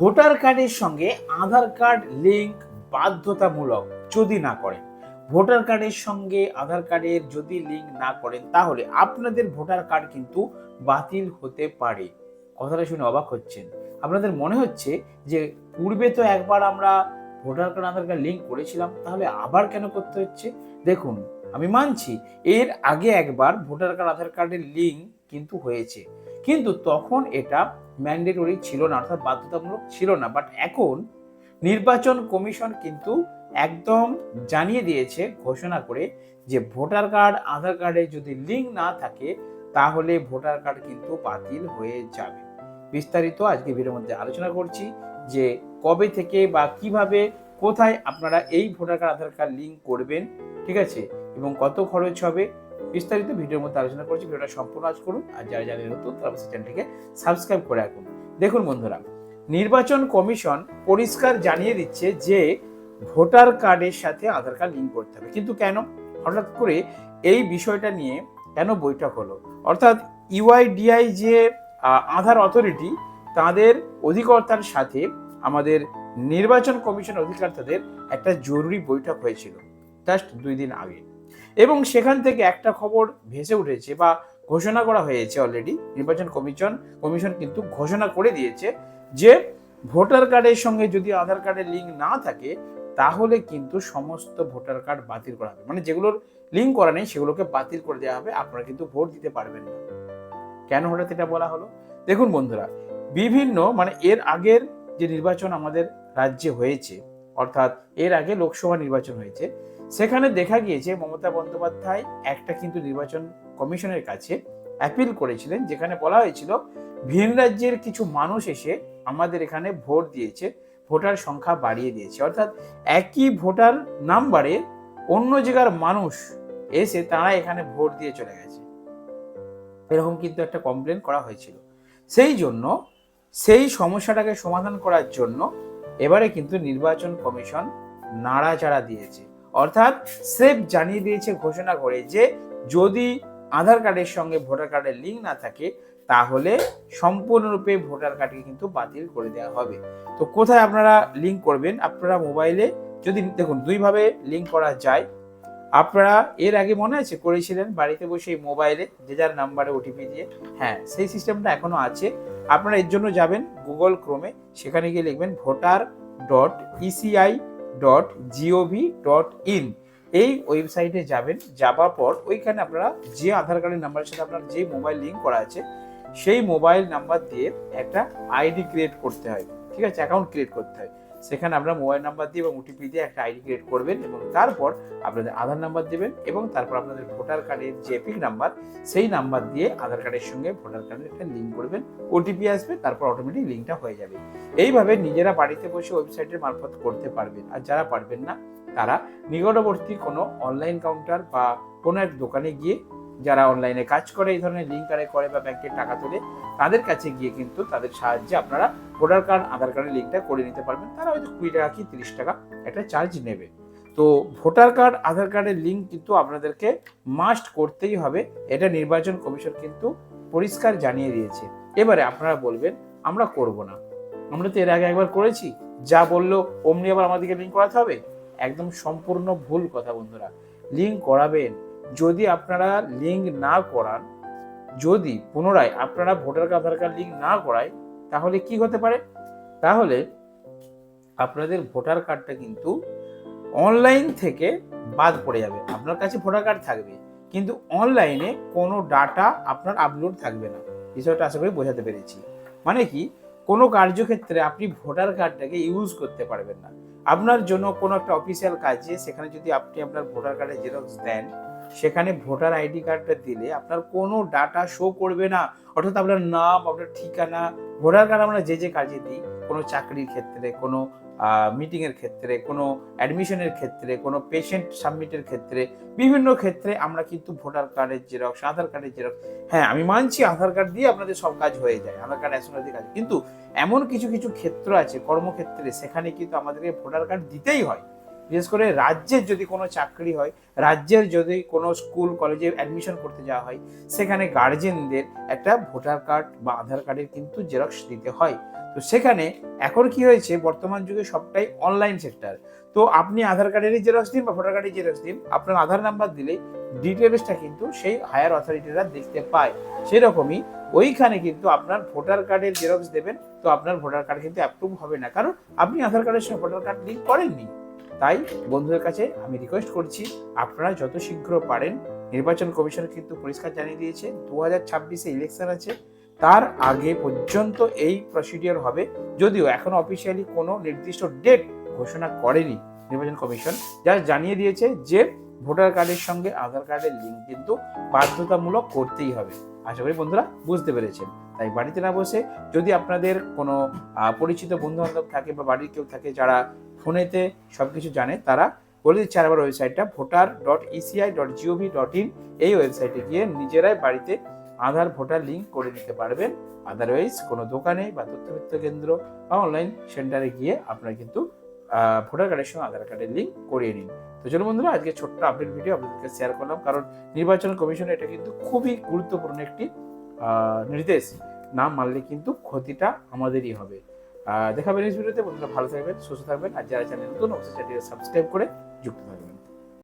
Voter কার্ডের সঙ্গে আধার card link বাধ্যতামূলক যদি না করেন, ভোটার কার্ডের সঙ্গে আধার কার্ডের যদি লিঙ্ক না করেন, তাহলে আপনাদের ভোটার কার্ড কিন্তু বাতিল হতে পারে। কথাটা শুনে অবাক হচ্ছেন। আপনাদের মনে হচ্ছে যে পূর্বে তো একবার আমরা voter card, Aadhaar card link করেছিলাম, তাহলে আবার কেন করতে হচ্ছে? দেখুন, আমি মানছি এর আগে একবার ভোটার কার্ড, আধার কার্ডের লিঙ্ক কিন্তু হয়েছে। কিন্তু তখন এটা ম্যান্ডেটরি ছিল না, অর্থাৎ বাধ্যতামূলক ছিল না। বাট এখন নির্বাচন কমিশন কিন্তু একদম জানিয়ে দিয়েছে, ঘোষণা করে যে ভোটার কার্ড, আধার কার্ডে যদি লিঙ্ক না থাকে, তাহলে ভোটার কার্ড কিন্তু বাতিল হয়ে যাবে। বিস্তারিত আজকে ভিডিওর মধ্যে আলোচনা করছি যে কবে থেকে বা কীভাবে কোথায় আপনারা এই voter card, Aadhaar card link করবেন, ঠিক আছে? এবং কত খরচ হবে বিস্তারিত ভিডিওর মধ্যে আলোচনা করছি, ভিডিওটা সম্পূর্ণ আজ করুন। আর যারা জানেন নতুন, তারা চ্যানেলটিকে সাবস্ক্রাইব করে রাখুন। দেখুন বন্ধুরা, নির্বাচন কমিশন পরিষ্কার জানিয়ে দিচ্ছে যে ভোটার কার্ডের সাথে আধার কার্ড লিঙ্ক করতে হবে। কিন্তু কেন? হঠাৎ করে এই বিষয়টা নিয়ে কেন বৈঠক হলো? অর্থাৎ ইউআইডিআই যে আধার অথরিটি তাদের অধিকর্তার সাথে আমাদের নির্বাচন কমিশন অধিকর্তাদের একটা জরুরি বৈঠক হয়েছিল, জাস্ট দুই দিন আগে। এবং সেখান থেকে একটা খবর ভেসে উঠেছে বা ঘোষণা করা হয়েছে অলরেডি নির্বাচন কমিশন কমিশন কিন্তু ঘোষণা করে দিয়েছে যে ভোটার কার্ডের সঙ্গে যদি আধার কার্ডের লিঙ্ক না থাকে, তাহলে কিন্তু সমস্ত ভোটার কার্ড বাতিল করা হবে। মানে যেগুলোর লিঙ্ক করা নেই, সেগুলোকে বাতিল করে দেওয়া হবে, আপনারা কিন্তু ভোট দিতে পারবেন না। কেন হঠাৎ এটা বলা হলো? দেখুন বন্ধুরা, বিভিন্ন মানে এর আগের যে নির্বাচন আমাদের রাজ্যে হয়েছে, অর্থাৎ এর আগে লোকসভা নির্বাচন হয়েছে সেখানে দেখা গিয়েছে মমতা বন্দ্যোপাধ্যায় একটা কিন্তু নির্বাচন কমিশনের কাছে অ্যাপিল করেছিলেন, যেখানে বলা হয়েছিল, ভিন রাজ্যের কিছু মানুষ এসে আমাদের এখানে ভোট দিয়েছে, ভোটার সংখ্যা বাড়িয়ে দিয়েছে। অর্থাৎ একই ভোটার নাম্বারে অন্য জায়গার মানুষ এসে তারা এখানে ভোট দিয়ে চলে গেছে। এরকম কিন্তু একটা কমপ্লেন করা হয়েছিল। সেই জন্য, সেই সমস্যাটাকে সমাধান করার জন্য এবারে কিন্তু নির্বাচন কমিশন নাড়াচাড়া দিয়েছে। অর্থাৎ সেফ জানিয়ে দিয়েছে, ঘোষণা করে যে যদি আধার কার্ডের সঙ্গে ভোটার কার্ডের লিঙ্ক না থাকে, তাহলে সম্পূর্ণরূপে ভোটার কার্ডকে কিন্তু বাতিল করে দেওয়া হবে। তো কোথায় আপনারা লিঙ্ক করবেন? আপনারা মোবাইলে যদি, দেখুন, দুইভাবে লিঙ্ক করা যায়। আপনারা এর আগে মনে আছে করেছিলেন বাড়িতে বসে মোবাইলে যে যার নাম্বারে ওটিপি দিয়ে? হ্যাঁ সেই সিস্টেমটা এখনও আছে। আপনারা এর জন্য যাবেন গুগল ক্রোমে, সেখানে গিয়ে লিখবেন voter dot ECI dot GOV dot in এই ওয়েবসাইটে যাবেন, যাবার পর ওইখানে আপনারা যে আধার কার্ডের নাম্বারের সাথে আপনার যে মোবাইল লিঙ্ক করা আছে, সেই মোবাইল নাম্বার দিয়ে একটা আইডি ক্রিয়েট করতে হয়। ঠিক আছে? অ্যাকাউন্ট ক্রিয়েট করতে হয়। সেখানে আপনারা মোবাইল নাম্বার দিয়ে এবং ওটিপি দিয়ে একটা আইডি ক্রিয়েট করবেন এবং তারপর আপনাদের আধার নাম্বার দেবেন এবং তারপর আপনাদের ভোটার কার্ডের যে এপিক নাম্বার, সেই নাম্বার দিয়ে আধার কার্ডের সঙ্গে ভোটার কার্ডের একটা লিঙ্ক করবেন ওটিপি আসবে, তারপর অটোমেটিক লিঙ্কটা হয়ে যাবে। এইভাবে নিজেরা বাড়িতে বসে ওয়েবসাইটের মারফত করতে পারবেন। আর যারা পারবেন না, তারা নিকটবর্তী কোনো অনলাইন কাউন্টার বা কোনো এক দোকানে গিয়ে যারা অনলাইনে কাজ করে, এই ধরনের লিঙ্ক আরে করে বা ব্যাংকের টাকা তোলে, তাদের কাছে গিয়ে কিন্তু তাদের সাহায্যে আপনারা ভোটার কার্ড আধার কার্ডের লিঙ্কটা করে নিতে পারবেন। তারা হয়তো কুড়ি টাকা কি তিরিশ টাকা একটা চার্জ নেবে। তো ভোটার কার্ড আধার কার্ডের লিঙ্ক কিন্তু আপনাদেরকে মাস্ট করতেই হবে। এটা নির্বাচন কমিশন কিন্তু পরিষ্কার জানিয়ে দিয়েছে। এবারে আপনারা বলবেন, আমরা করব না। আমরা তো এর আগে একবার করেছি। যা বলল, অমনি আবার আমাদেরকে লিঙ্ক করাতে হবে? একদম সম্পূর্ণ ভুল কথা বন্ধুরা। লিঙ্ক করাবেন যদি আপনারা লিঙ্ক না করান, যদি পুনরায় আপনারা voter card, Aadhaar card link না করায়, তাহলে কি হতে পারে? তাহলে আপনাদের ভোটার কার্ডটা কিন্তু অনলাইন থেকে বাদ পড়ে যাবে। আপনার কাছে ভোটার কার্ড থাকবে, কিন্তু অনলাইনে কোনো ডাটা আপনার আপলোড থাকবে না। বিষয়টা আশা করি বোঝাতে পেরেছি। মানে কি? কোনো কার্যক্ষেত্রে আপনি ভোটার কার্ডটাকে ইউজ করতে পারবেন না। আপনার জন্য কোনো একটা অফিসিয়াল কাজে সেখানে যদি আপনি আপনার ভোটার কার্ডের জেরক্স দেন সেখানে ভোটার আইডি কার্ডটা দিলে আপনার কোনো ডাটা শো করবে না। অর্থাৎ আপনার নাম, আপনার ঠিকানা, ভোটার কার্ড আমরা যে যে কাজে দিই, কোনো চাকরির ক্ষেত্রে, কোনো মিটিংয়ের ক্ষেত্রে, কোনো অ্যাডমিশনের ক্ষেত্রে, কোনো পেশেন্ট সাবমিটের ক্ষেত্রে, বিভিন্ন ক্ষেত্রে আমরা কিন্তু ভোটার কার্ডের জেরক্স আধার কার্ডের জেরক্স হ্যাঁ আমি মানছি আধার কার্ড দিয়ে আপনাদের সব কাজ হয়ে যায়, আধার কার্ড অ্যাসোনা কাজ। কিন্তু এমন কিছু কিছু ক্ষেত্র আছে, কর্মক্ষেত্রে, সেখানে কিন্তু আমাদেরকে ভোটার কার্ড দিতেই হয়। বিশেষ করে রাজ্যের যদি কোনো চাকরি হয়, রাজ্যের যদি কোনো স্কুল কলেজে অ্যাডমিশন করতে যাওয়া হয়, সেখানে গার্জেনদের একটা ভোটার কার্ড বা আধার কার্ডের কিন্তু জেরক্স দিতে হয়। তো সেখানে এখন কি হয়েছে, বর্তমান যুগে সবটাই অনলাইন সেক্টর তো আপনি আধার কার্ডেরই জেরক্স দিন বা ভোটার কার্ডের জেরক্স দিন, আপনার আধার নাম্বার দিলে ডিটেলসটা কিন্তু সেই হায়ার অথরিটিরা দেখতে পায়। সেরকমই ওইখানে কিন্তু আপনার ভোটার কার্ডের জেরক্স দেবেন, তো আপনার ভোটার কার্ড কিন্তু অ্যাপ্রুভ হবে না। কারণ আপনি আধার কার্ডের সঙ্গে ভোটার কার্ড লিঙ্ক করেননি। তাই বন্ধুদের কাছে আমি রিকোয়েস্ট করছি, আপনারা যত শীঘ্র পারেন, নির্বাচন কমিশন কিন্তু পরিষ্কার জানিয়ে দিয়েছে দু হাজার ছাব্বিশে ইলেকশন আছে, তার আগে পর্যন্ত এই প্রসিডিওর হবে। যদিও এখনও অফিসিয়ালি কোনো নির্দিষ্ট ডেট ঘোষণা করেনি নির্বাচন কমিশন। যা জানিয়ে দিয়েছে যে ভোটার কার্ডের সঙ্গে আধার কার্ডের লিঙ্ক কিন্তু বাধ্যতামূলক করতেই হবে। আশা করি বন্ধুরা বুঝতে পেরেছেন। তাই বাড়িতে না বসে যদি আপনাদের কোনো পরিচিত বন্ধু বান্ধব থাকে বা বাড়ির কেউ থাকে যারা ফোনেতে সব কিছু জানে, তারা বলে দিচ্ছে আবার ওয়েবসাইটটা voter dot ECI dot GOV dot in এই ওয়েবসাইটে গিয়ে নিজেরাই বাড়িতে আধার, ভোটার লিঙ্ক করে নিতে পারবেন। আদারওয়াইজ কোনো দোকানে বা তথ্যবিত্ত কেন্দ্র বা অনলাইন সেন্টারে গিয়ে আপনারা কিন্তু ভোটার কার্ডের সঙ্গে আধার কার্ডের লিঙ্ক করিয়ে নিন। তো চলো বন্ধুরা, আজকে ছোট্ট আপডেট ভিডিও আপনাদেরকে শেয়ার করলাম। কারণ নির্বাচন কমিশন এটা কিন্তু খুবই গুরুত্বপূর্ণ একটি নির্দেশ। না মানলে কিন্তু ক্ষতিটা আমাদেরই হবে। দেখাবেন এই ভিডিওতে বন্ধুরা, ভালো থাকবেন, সুস্থ থাকবেন। আর যারা চ্যানেল নতুন, অবশ্যই চ্যানেলটি সাবস্ক্রাইব করে যুক্ত থাকবেন।